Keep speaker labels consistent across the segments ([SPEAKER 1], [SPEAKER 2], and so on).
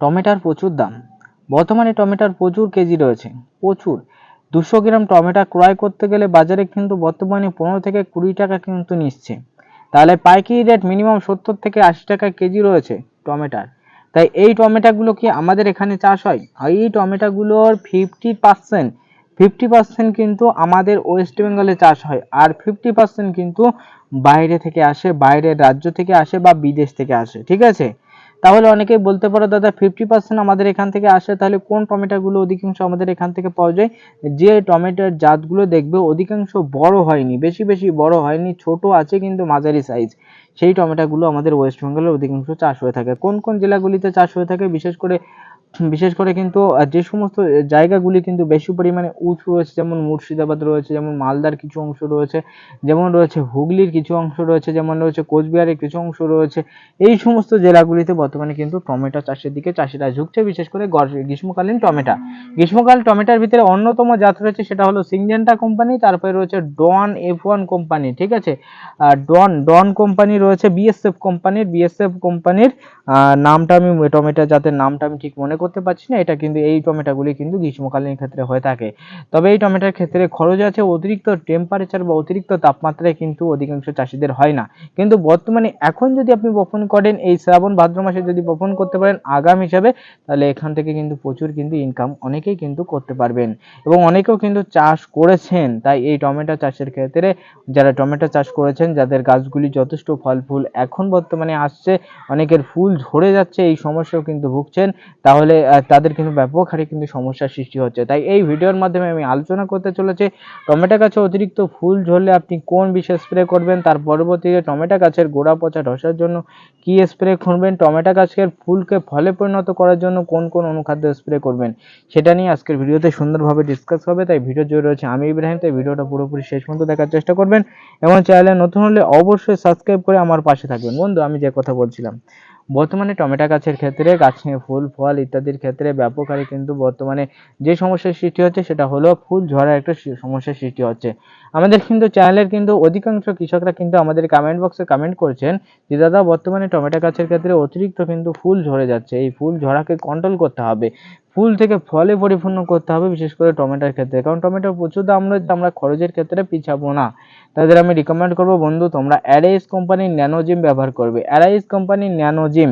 [SPEAKER 1] টমেটোর প্রচুর দাম। বর্তমানে টমেটোর প্রচুর কেজি রয়েছে। প্রচুর। দুশো গ্রাম টমেটো ক্রয় করতে গেলে বাজারে কিন্তু বর্তমানে পনেরো থেকে কুড়ি টাকা কিন্তু নিচ্ছে। তাহলে পাইকারি রেট মিনিমাম সত্তর থেকে আশি টাকা কেজি রয়েছে টমেটার। তাই এই টমেটোগুলো কি আমাদের এখানে চাষ হয়? আর এই টমেটোগুলোর ফিফটি পার্সেন্ট ফিফটি পার্সেন্ট কিন্তু আমাদের ওয়েস্ট বেঙ্গলে চাষ হয়। আর ফিফটি পার্সেন্ট কিন্তু বাইরে থেকে আসে, বাইরের রাজ্য থেকে আসে বা বিদেশ থেকে আসে। ঠিক আছে? তাহলে অনেকেই বলতে পারো, দাদা ফিফটি পার্সেন্ট আমাদের এখান থেকে আসে, তাহলে কোন টমেটোগুলো অধিকাংশ আমাদের এখান থেকে পাওয়া যায়? যে টমেটোর জাতগুলো দেখবে অধিকাংশ বড় হয়নি, বেশি বেশি বড় হয়নি, ছোট আছে কিন্তু মাঝারি সাইজ সেই টমেটোগুলো আমাদের ওয়েস্ট বেঙ্গলের অধিকাংশ চাষ হয়ে থাকে। কোন কোন জেলাগুলিতে চাষ হয়ে থাকে, বিশেষ করে বিশেষ করে কিন্তু যে সমস্ত জায়গাগুলি কিন্তু বেশি পরিমাণে উঁচু রয়েছে, যেমন মুর্শিদাবাদ রয়েছে, যেমন মালদার কিছু অংশ রয়েছে, যেমন রয়েছে হুগলির কিছু অংশ রয়েছে, যেমন রয়েছে কোচবিহারের কিছু অংশ রয়েছে। এই সমস্ত জেলাগুলিতে বর্তমানে কিন্তু টমেটো চাষের দিকে চাষিরা ঝুঁকছে, বিশেষ করে গর- গ্রীষ্মকালীন টমেটো। গ্রীষ্মকাল টমেটোর ভিতরে অন্যতম জাত রয়েছে, সেটা হলো সিংজেন্টা কোম্পানি, তারপরে রয়েছে ডন এফ ওয়ান কোম্পানি, ঠিক আছে? ডন ডন কোম্পানি রয়েছে, বিএসএফ কোম্পানির বিএসএফ কোম্পানির নামটা আমি, টমেটো জাতের নামটা আমি ঠিক মনে করতে পারছি না, এটা কিন্তু এই টমেটোগুলি কিন্তু গ্রীষ্মকালীন ক্ষেত্রে হয়ে থাকে। তবে এই টমেটোর ক্ষেত্রে খরচ আছে অতিরিক্ত টেম্পারেচার বা অতিরিক্ত তাপমাত্রায় কিন্তু অধিকাংশ চাষিদের হয় না। কিন্তু বর্তমানে এখন যদি আপনি বপন করেন, এই শ্রাবণ ভাদ্র মাসে যদি বপন করতে পারেন আগাম হিসাবে, তাহলে এখান থেকে কিন্তু প্রচুর কিন্তু ইনকাম অনেকেই কিন্তু করতে পারবেন। এবং অনেকেও কিন্তু চাষ করেছেন, তাই এই টমেটো চাষের ক্ষেত্রে যারা টমেটো চাষ করেছেন, যাদের গাছগুলি যথেষ্ট ফল ফুল এখন বর্তমানে আসছে, অনেকের ফুল ঝরে যাচ্ছে, এই সমস্যাও কিন্তু ভুগছেন, তাহলে আহ, তাদের কিন্তু ব্যাপক হারে কিন্তু সমস্যার সৃষ্টি হচ্ছে। তাই এই ভিডিওর মাধ্যমে আমি আলোচনা করতে চলেছি টমেটো গাছে অতিরিক্ত ফুল ঝরলে আপনি কোন বিশেষ স্প্রে করবেন? তার পরবর্তীতে টমেটো গাছের গোড়া পচা ধসার জন্য কি স্প্রে করবেন? টমেটো গাছের ফুলকে ফলে পরিণত করার জন্য কোন কোন অনুখাদ্য স্প্রে করবেন? সেটা নিয়ে আজকের ভিডিওতে সুন্দরভাবে ডিসকাস হবে। তাই ভিডিও জুড়ে রয়েছে আমি ইব্রাহিম। তাই ভিডিওটা পুরোপুরি শেষ পর্যন্ত দেখার চেষ্টা করবেন এবং চ্যানেলে নতুন হলে অবশ্যই সাবস্ক্রাইব করে আমার পাশে থাকবেন। বন্ধু আমি যে কথা বলছিলাম বর্তমানে টমেটো গাছের ক্ষেত্রে, গাছে ফুল, ফল ইত্যাদির ক্ষেত্রে ব্যাপক হারে কিন্তু বর্তমানে যে সমস্যার সৃষ্টি হচ্ছে সেটা হলো ফুল ঝরার একটা সমস্যার সৃষ্টি হচ্ছে। আমাদের কিন্তু চ্যানেলের কিন্তু অধিকাংশ কৃষকরা কিন্তু আমাদের কমেন্ট বক্সে কমেন্ট করছেন যে, দাদা, বর্তমানে টমেটো গাছের ক্ষেত্রে অতিরিক্ত কিন্তু ফুল ঝরে যাচ্ছে। এই ফুল ঝরাকে কন্ট্রোল করতে হবে। ফুল থেকে ফলে পরিপূর্ণ করতে হবে, বিশেষ করে টমেটোর ক্ষেত্রে। কারণ টমেটোর প্রচুর দাম রয়েছে, আমরা খরচের ক্ষেত্রে পিছাবো না। তাদের আমি রিকমেন্ড করব, বন্ধু, তোমরা অ্যারাইস কোম্পানির ন্যানোজিম ব্যবহার করবে। অ্যারাইস কোম্পানির ন্যানোজিম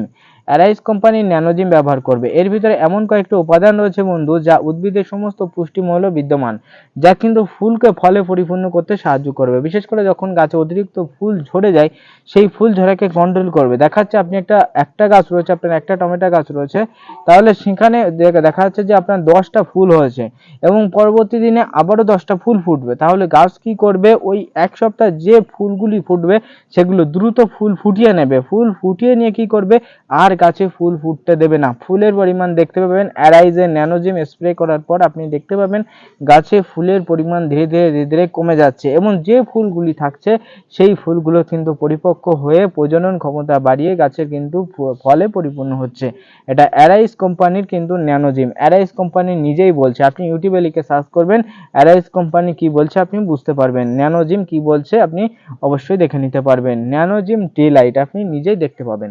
[SPEAKER 1] অ্যারাইস কোম্পানির ন্যানোজিম ব্যবহার করবে। এর ভিতরে এমন কয়েকটি উপাদান রয়েছে বন্ধু, যা উদ্ভিদের সমস্ত পুষ্টিমূল্য বিদ্যমান, যা কিন্তু ফুলকে ফলে পরিপূর্ণ করতে সাহায্য করবে। বিশেষ করে যখন গাছে অতিরিক্ত ফুল ঝরে যায়, সেই ফুল ঝরাকে কন্ট্রোল করবে। দেখাচ্ছে আপনি একটা একটা গাছ রয়েছে, আপনার একটা টমেটো গাছ রয়েছে, তাহলে সেখানে দেখা যাচ্ছে যে আপনার দশটা ফুল হয়েছে এবং পরবর্তী দিনে আবারও দশটা ফুল ফুটবে। তাহলে গাছ কি করবে? ওই এক সপ্তাহ যে ফুলগুলি ফুটবে, সেগুলো দ্রুত ফুল ফুটিয়ে নেবে। ফুল ফুটিয়ে নিয়ে কি করবে? আর গাছে ফুল ফুটতে দেবে না। ফুলের পরিমাণ দেখতে পাবেন। অ্যারাইজের ন্যানোজিম স্প্রে করার পর আপনি দেখতে পাবেন, গাছে ফুলের পরিমাণ ধীরে ধীরে ধীরে ধীরে কমে যাচ্ছে এবং যে ফুলগুলি থাকছে, সেই ফুলগুলো কিন্তু পরিপক্ক হয়ে প্রজনন ক্ষমতা বাড়িয়ে গাছের কিন্তু ফলে পরিপূর্ণ হচ্ছে। এটা অ্যারাইস কোম্পানির কিন্তু ন্যানোজিম অ্যারাইস কোম্পানি নিজেই বলছে। আপনি ইউটিউবে লিখে সার্চ করবেন অ্যারাইস কোম্পানি কি বলছে আপনি বুঝতে পারবেন। ন্যানোজিম কি বলছে আপনি অবশ্যই দেখে নিতে পারবেন। ন্যানোজিম ডে লাইট আপনি নিজেই দেখতে পাবেন।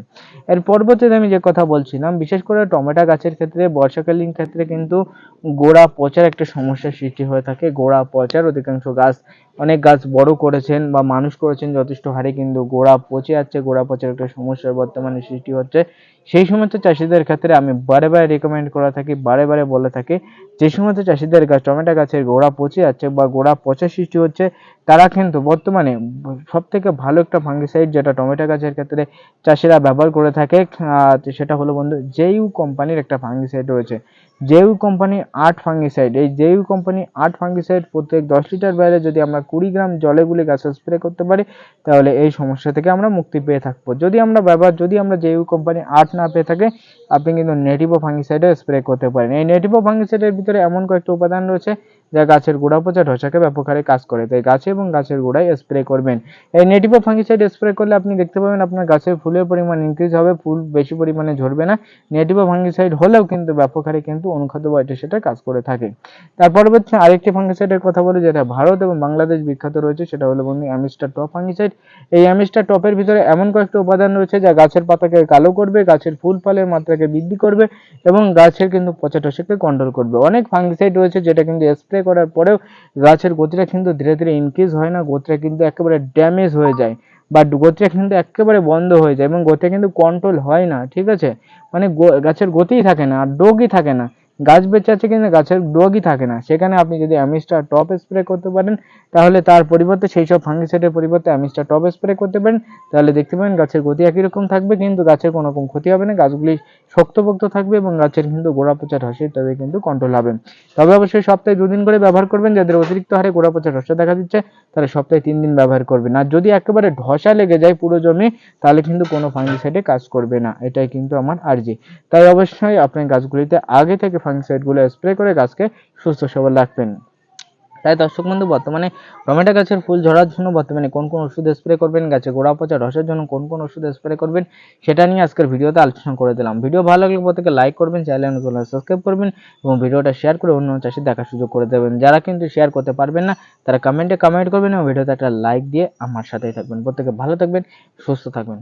[SPEAKER 1] এর পরবর্তীতে আমি যে কথা বলছিলাম, বিশেষ করে টমেটো গাছের ক্ষেত্রে, বর্ষাকালীন ক্ষেত্রে কিন্তু গোড়া পচার একটা সমস্যার সৃষ্টি হয়ে থাকে। গোড়া পচার, অধিকাংশ গাছ, অনেক গাছ বড় করেছেন বা মানুষ করেছেন, যথেষ্ট হারে কিন্তু গোড়া পচে যাচ্ছে, গোড়া পচার একটা সমস্যার বর্তমানে সৃষ্টি হচ্ছে। সেই সমস্ত চাষিদের ক্ষেত্রে আমি বারে বারে রেকমেন্ড করে থাকি, বারে বারে বলে থাকি, যে সমস্ত চাষিদের গাছ, টমেটো গাছের গোড়া পচে যাচ্ছে বা গোড়া পচা সৃষ্টি হচ্ছে, তারা কিন্তু বর্তমানে সব থেকে ভালো একটা ফাঙ্গিসাইড যেটা টমেটো গাছের ক্ষেত্রে চাষিরা ব্যবহার করে থাকে সেটা হলো বন্ধু জেইউ কোম্পানির একটা ফাঙ্গিসাইড রয়েছে। জেইউ কোম্পানির আট ফাঙ্গিসাইড এই জেইউ কোম্পানি আট ফাঙ্গিসাইড প্রত্যেক দশ লিটার বাইরে যদি আমরা কুড়ি গ্রাম জলে গুলে গাছে স্প্রে করতে পারি, তাহলে এই সমস্যা থেকে আমরা মুক্তি পেয়ে থাকব। যদি আমরা ব্যবহার, যদি আমরা জেইউ কোম্পানি আট না পেয়ে থাকি, আপনি কিন্তু নেটিভো ফাঙ্গিসাইডে স্প্রে করতে পারেন। এই নেটিভো ফাঙ্গিসাইডের ভিতরে এমন কয়েকটা উপাদান রয়েছে যা গাছের গোড়া পচা ধসাকে ব্যাপক হারে কাজ করে। তাই গাছে এবং গাছের গোড়ায় স্প্রে করবেন। এই নেটিভো ফাঙ্গিসাইড স্প্রে করলে আপনি দেখতে পাবেন আপনার গাছের ফুলের পরিমাণ ইনক্রিজ হবে, ফুল বেশি পরিমাণে ঝরবে না। নেটিভো ফাঙ্গিসাইড হলেও কিন্তু ব্যাপক হারে কিন্তু অনুখাদ্য বা এটা সেটা কাজ করে থাকে। তার পরবর্তী আরেকটি ফাঙ্গিসাইডের কথা বলি, যেটা ভারত এবং বাংলাদেশ বিখ্যাত রয়েছে, সেটা হলো বন্ধু অ্যামিস্টার টপ ফাঙ্গিসাইড এই অ্যামিস্টার টপের ভিতরে এমন কয়েকটি উপাদান রয়েছে, যা গাছের পাতাকে কালো করবে, গাছের ফুল ফলের মাত্রাকে বৃদ্ধি করবে এবং গাছের কিন্তু পচা টসাকে কন্ট্রোল করবে। অনেক ফাঙ্গিসাইড রয়েছে, যেটা কিন্তু স্প্রে করার পরেও গাছের গতিটা কিন্তু ধীরে ধীরে ইনক্রিজ হয় না গতিটা কিন্তু একেবারে ড্যামেজ হয়ে যায়। বা গতিটা কিন্তু একেবারে বন্ধ হয়ে যায় এবং গতিটা কিন্তু কন্ট্রোল হয় না, ঠিক আছে? মানে গাছের গতিই থাকে না, আর ডোগই থাকে না। গাছ বেঁচে আছে কিন্তু গাছের ডোগই থাকে না। সেখানে আপনি যদি অ্যামিস্টার টপ স্প্রে করতে পারেন, তাহলে তার পরিবর্তে সেই সব ফাঙ্গিসাইডের পরিবর্তে অ্যামিস্টার টপ স্প্রে করতে পারেন। তাহলে দেখতে পাবেন গাছের গতি একই রকম থাকবে, কিন্তু গাছের কোনো রকম ক্ষতি হবে না। গাছগুলি শক্তপোক্ত থাকবে এবং গাছের কিন্তু গোড়া পচা ধসে ইত্যাদি কিন্তু কন্ট্রোল হবে। তবে অবশ্যই সপ্তাহে দুদিন করে ব্যবহার করবেন। যাদের অতিরিক্ত হারে গোড়া পচা ধসা দেখা দিচ্ছে, তারা সপ্তাহে তিন দিন ব্যবহার করবেন। আর যদি একেবারে ধসা লেগে যায় পুরো জমি, তাহলে কিন্তু কোনো ফাঙ্গিসাইডে কাজ করবে না। এটাই কিন্তু আমার আর্জি। তাই অবশ্যই আপনি গাছগুলিতে আগে থেকে ফাঙ্গিসাইডগুলো স্প্রে করে গাছকে সুস্থ সবল রাখবেন। তাই দর্শক বন্ধু, বর্তমানে টমেটো গাছের ফুল ঝরার জন্য বর্তমানে কোন কোন ওষুধ স্প্রে করবেন, গাছে গোড়া পচা রসের জন্য কোন কোন ওষুধ স্প্রে করবেন, সেটা নিয়ে আজকের ভিডিওতে আলোচনা করে দিলাম। ভিডিও ভালো লাগলে প্রত্যেকে লাইক করবেন চ্যানেল সাবস্ক্রাইব করবেন এবং ভিডিওটা শেয়ার করে অন্য চাষি দেখার সুযোগ করে দেবেন। যারা কিন্তু শেয়ার করতে পারবেন না, তারা কমেন্টে কমেন্ট করবেন এবং ভিডিওতে একটা লাইক দিয়ে আমার সাথেই থাকবেন। প্রত্যেকে ভালো থাকবেন, সুস্থ থাকবেন।